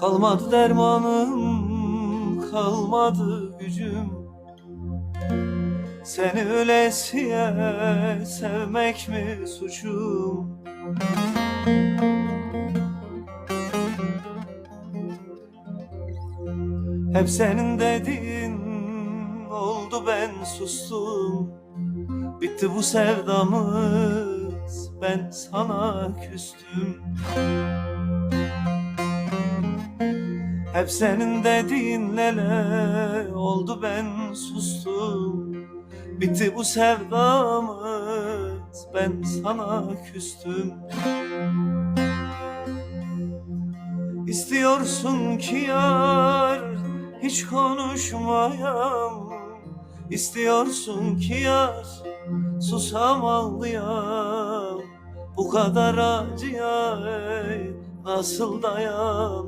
Kalmadı dermanım, kalmadı gücüm. Seni ölesiye sevmek mi suçum? Hep senin dediğin oldu ben sustum. Bitti bu sevdamız ben sana küstüm Hep senin dediğinle oldu ben sustum. Bitti bu sevdamız ben sana küstüm. İstiyorsun ki yar hiç konuşmayam. İstiyorsun ki yar susam ağlayam. Bu kadar acıya ey, nasıl dayan